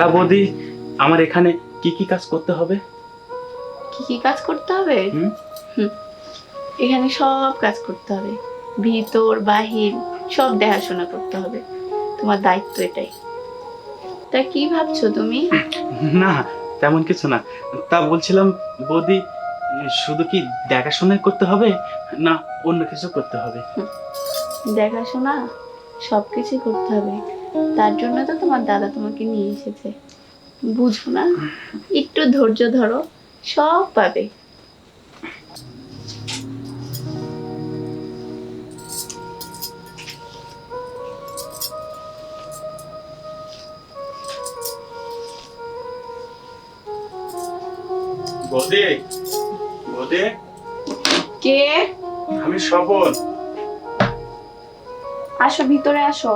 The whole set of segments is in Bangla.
তা বৌদি আমার এখানে কি কি কাজ করতে হবে? কি কি কাজ করতে হবে। এখানে সব কাজ করতে হবে। ভিতর বাহির সব দেখাশোনা করতে হবে। তোমার দায়িত্ব এটাই। তা কি ভাবছ তুমি? না তেমন কিছু না। তা বলছিলাম বৌদি শুধু কি দেখাশোনাই করতে হবে না অন্য কিছু করতে হবে? দেখাশোনা সব কিছু করতে হবে। তার জন্য তো তোমার দাদা তোমাকে নিয়ে এসেছে। বুঝো না একটু ধৈর্য ধরো সব পাবে। বৌদি বৌদি। কে? আমি স্বপন। আসো ভিতরে আসো।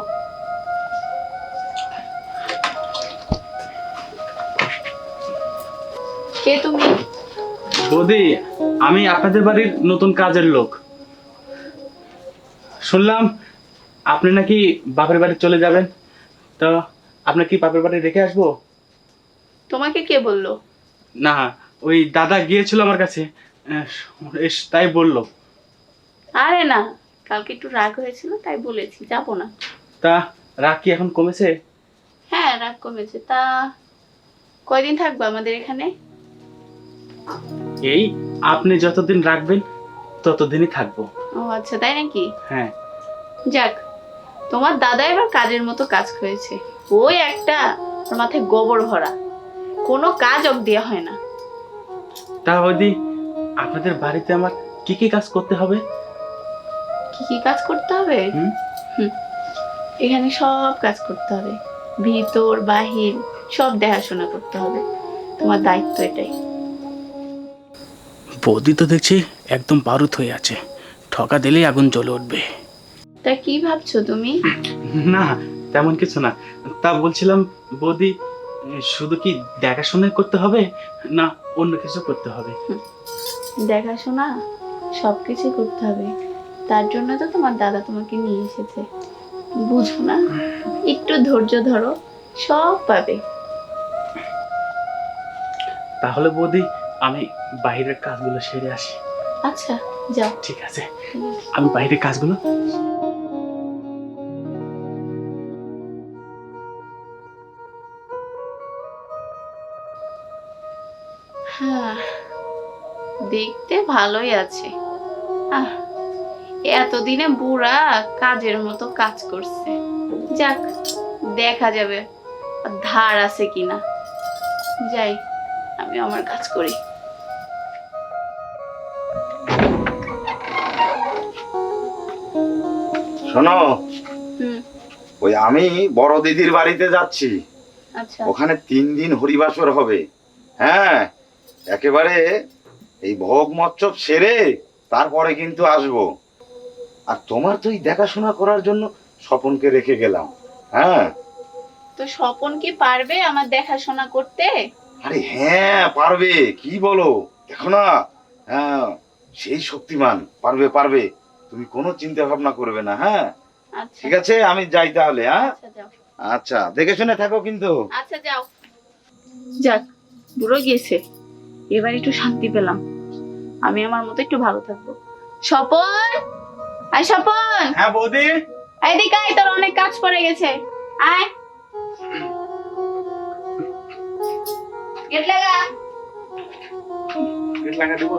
কে তুমি? বৌদি আমি আপনাদের বাড়ির নতুন কাজের লোক। শুনলাম আপনি নাকি বাপের বাড়ি চলে যাবেন। তো আপনার কি বাপের বাড়ি রেখে আসব? তোমাকে কে বলল? না ওই দাদা গিয়েছিল আমার কাছে। এস- তাই বলল। আরে না কালকে একটু রাগ হয়েছিল তাই বলেছি যাব না। তা রাগ কি এখন কমেছে? হ্যাঁ রাগ কমেছে। তা কয়দিন থাকব আমাদের এখানে? এই আপনি যতদিন রাখবেন ততদিনই থাকব। ও আচ্ছা তাই নাকি? হ্যাঁ। যাক তোমার দাদা এবার কাজের মতো কাজ করেছে। ওই একটা ওর মাথায় গোবর ভরা। কোনো কাজ অব দেওয়া হয় না। তা বৌদি আপনাদের বাড়িতে আমার কি কি কাজ করতে হবে? কি কি কাজ করতে হবে। এখানে সব কাজ করতে হবে। ভিতর বাহির সব দেখাশোনা করতে হবে। তোমার দায়িত্ব এটাই। বৌদি তো দেখছি একদম বারুদ হয়ে আছে। ঠকা দিলেই আগুন জ্বলে উঠবে। তা কি ভাবছ তুমি? না তেমন কিছু না। তা বলছিলাম বৌদি শুধু কি দেখাশোনাই করতে হবে? না অন্য কিছু করতে হবে। দেখাশোনা? সব কিছু করতে হবে। তার জন্য তো তোমার দাদা তোমাকে নিয়ে এসেছে। বুঝো না? একটু ধৈর্য ধরো। সব পাবে। তাহলে বৌদি আমি বাইরের কাজগুলো সেরে আসি। আচ্ছা যাও। ঠিক আছে। আমি বাইরের কাজগুলো হ্যাঁ দেখতে ভালোই আছে। আহ এতদিনে বুড়া কাজের মতো কাজ করছে। যাক দেখা যাবে ধার আছে কিনা। যাই আমি আমার কাজ করি। শোনো। ওই আমি বড় দিদির বাড়িতে যাচ্ছি। আচ্ছা। ওখানে তিন দিন হরিবাসর হবে। হ্যাঁ একেবারে এই ভোগ মচ্ছব সেরে তারপরে কিন্তু আসব। আর তোমার তো এই দেখাশোনা করার জন্য স্বপনকে রেখে গেলাম। হ্যাঁ। তো স্বপন কি পারবে আমার দেখাশোনা করতে? আরে হ্যাঁ পারবে। কি বলো? দেখো না। হ্যাঁ সেই শক্তিমান। পারবে পারবে। তুমি কোনো চিন্তা ভাবনা করবে না হ্যাঁ? আচ্ছা। ঠিক আছে? আমি যাই তাহলে হ্যাঁ? আচ্ছা আচ্ছা দেখে শুনে থাকো কিন্তু। আচ্ছা যাও। যাক বুড়ো গিয়েছে এবার একটু শান্তি পেলাম। আমি আমার মতো একটু ভালো থাকব। স্বপন! আয় স্বপন! হ্যাঁ বৌদি? এদিকে আয় তোর অনেক কাজ পড়ে গেছে। আয়। গেট লাগা। গেট লাগা দেবো।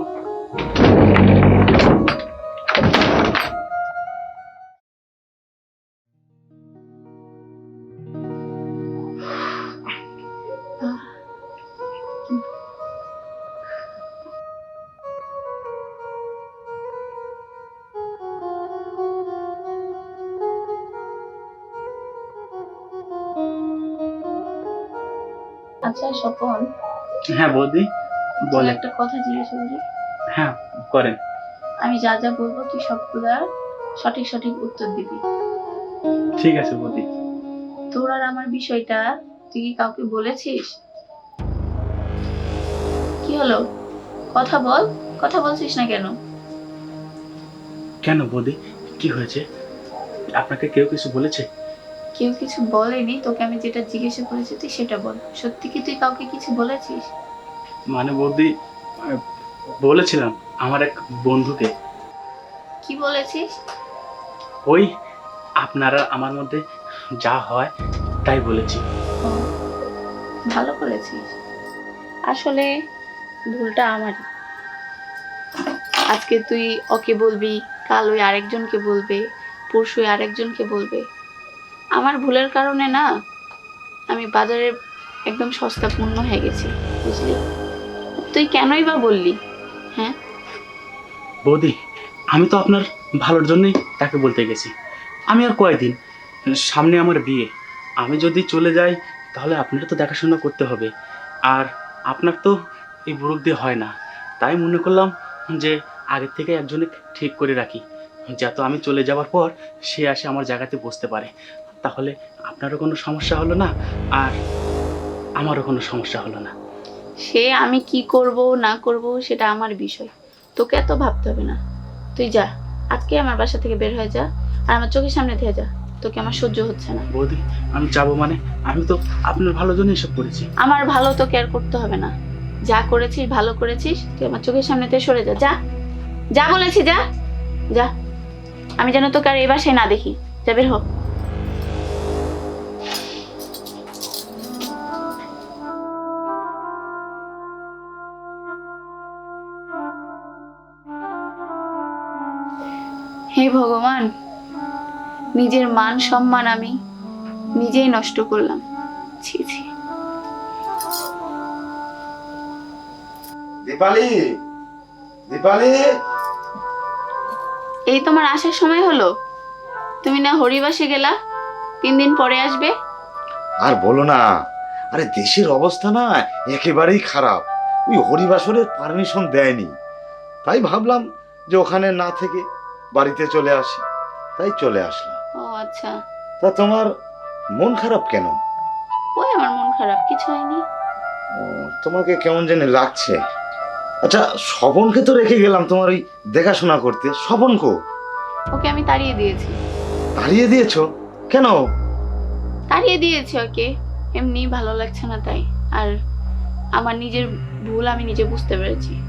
আচ্ছা স্বপন। হ্যাঁ বৌদি বলে একটা কথা জিজ্ঞাসা করি। হ্যাঁ করেন। আমি যা যা বলব তুই সবগুলার সঠিক সঠিক উত্তর দিবি। ঠিক আছে বৌদি। তোর আর আমার বিষয়টা তুই কি কাউকে বলেছিস? কি হলো? কথা বল কথা বলছিস না কেন? কেন বৌদি? কি হয়েছে? আপনাকে কেউ কিছু বলেছে? কেউ কিছু বলেনি তোকে আমি যেটা জিজ্ঞাসা করেছি তুই সেটা বল। সত্যি কি তুই কাউকে কিছু বলেছিস? মানে বৌদি বলেছিলাম আমার এক বন্ধুকে। কি বলেছিস? ওই আপনারা আমার মধ্যে যা হয় তাই বলেছি। ভালো করেছিস আসলে ভুলটা আমারই। আজকে তুই ওকে বলবি কাল ওই আরেকজনকে বলবে পরশু আরেকজনকে বলবে। আমার ভুলের কারণে না, আমি বাজারে একদম সস্তা পূর্ণ হয়ে গেছি, বুঝলি? তুই কেনই বা বললি? হ্যাঁ? বৌদি, আমি তো আপনার ভালোর জন্যই তাকে বলতে গেছি। আমি আর কয়দিন? সামনে আমার বিয়ে। আমি যদি চলে যাই, তাহলে আপনার তো দেখাশোনা করতে হবে। আর আপনার তো এই বুড়ুক দিয়ে হয় না। তাই মনে করলাম যে আগের থেকে একজনে ঠিক করে রাখি, যাতে আমি চলে যাওয়ার পর সে আসে আমার জায়গাতে বসতে পারে। তাহলে আপনারও কোনো সমস্যা হলো না? আর আমারও কোনো সমস্যা হলো না। সে আমি কি করব না করব সেটা আমার বিষয়। তোকে এত ভাবতে হবে না। তুই যা আজকে আমার বাসা থেকে বের হয়ে যা আর আমার চোখের সামনে থেকে যা। তোকে আমার সহ্য হচ্ছে না। বৌদি আমি যাব মানে? আমি তো আপনার ভালো জন্য এসব করেছি। আমার ভালো তো কেয়ার করতে হবে না। যা করেছিস ভালো করেছিস তুই আমার চোখের সামনে থেকে সরে যা। যা। যা বলেছি যা। যা। আমি যেন তোকে আর এই বাসায় না দেখি। যা বের হ। হে ভগবান নিজের মান সম্মান আমি নিজেই নষ্ট করলাম। ছি ছি। দীপালি দীপালি। এই তোমার আসার সময় হলো? তুমি না হরিবাসে গেলা? তিন দিন পরে আসবে? আর বলো না আরে দেশের অবস্থা না একেবারেই খারাপ। ওই হরিবাসরের পারমিশন দেয়নি। তাই ভাবলাম যে ওখানে না থেকে বাড়িতে চলে আসি। তাই চলে আসলাম। ও আচ্ছা। তা তোমার মন খারাপ কেন? ওই আমার মন খারাপ কিছু হয়নি। তোমাকে কেমন জানি লাগছে। আচ্ছা স্বপনকে তো রেখে গেলাম তোমার ওই দেখাশোনা করতে। স্বপন কো? ওকে আমি তাড়িয়ে দিয়েছি। তাড়িয়ে দিয়েছ? কেন? তাড়িয়ে দিয়েছি ওকে। এমনি ভালো লাগছে না তাই। আর আমার নিজের ভুল আমি নিজে বুঝতে পেরেছি।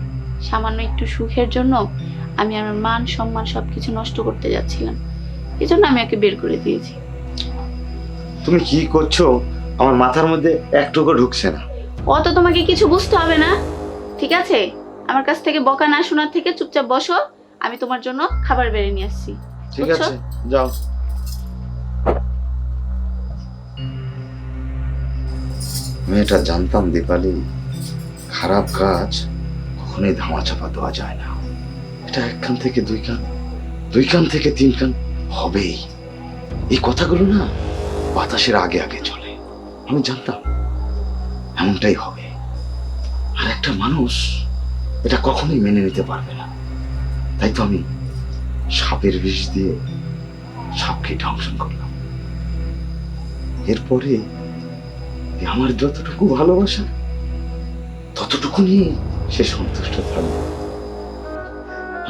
সামান্য একটু সুখের জন্য আমি আমার মান সম্মান সবকিছু নষ্ট করতে যাচ্ছিলাম। এই জন্য আমি ওকে বের করে দিয়েছি। তুমি কি করছ? আমার মাথার মধ্যে একটুকু ঢুকছে না। অত তোমাকে কিছু বুঝতে হবে না ঠিক আছে? আমার কাছ থেকে বকা না শোনার থেকে চুপচাপ বসো আমি তোমার জন্য খাবার বেড়ে নিয়ে আসছি। ঠিক আছে যাও। আমি এটা জানতাম দীপালি। খারাপ কাজ কখনোই ধামাচাপা দেওয়া যায় না। এটা এক কান থেকে দুই কান দুই কান থেকে তিন কান হবেই। এই কথাগুলো না বাতাসের আগে আগে চলে। আমি জানতাম এমনটাই হবে। আর একটা মানুষ এটা কখনোই মেনে নিতে পারবে না। তাই তো আমি সাপের বিষ দিয়ে সাপকে ধ্বংসন করলাম। এরপরে আমার যতটুকু ভালোবাসা ততটুকু নিয়ে সে সন্তুষ্ট থাকবে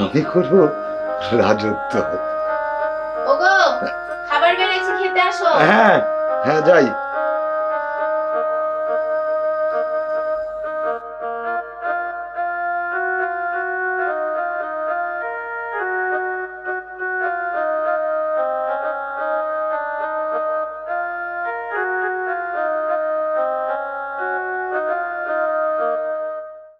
আমি করব রাজত্ব। ওগো খাবার বেড়েছি খেতে আসো। হ্যাঁ হ্যাঁ যাই।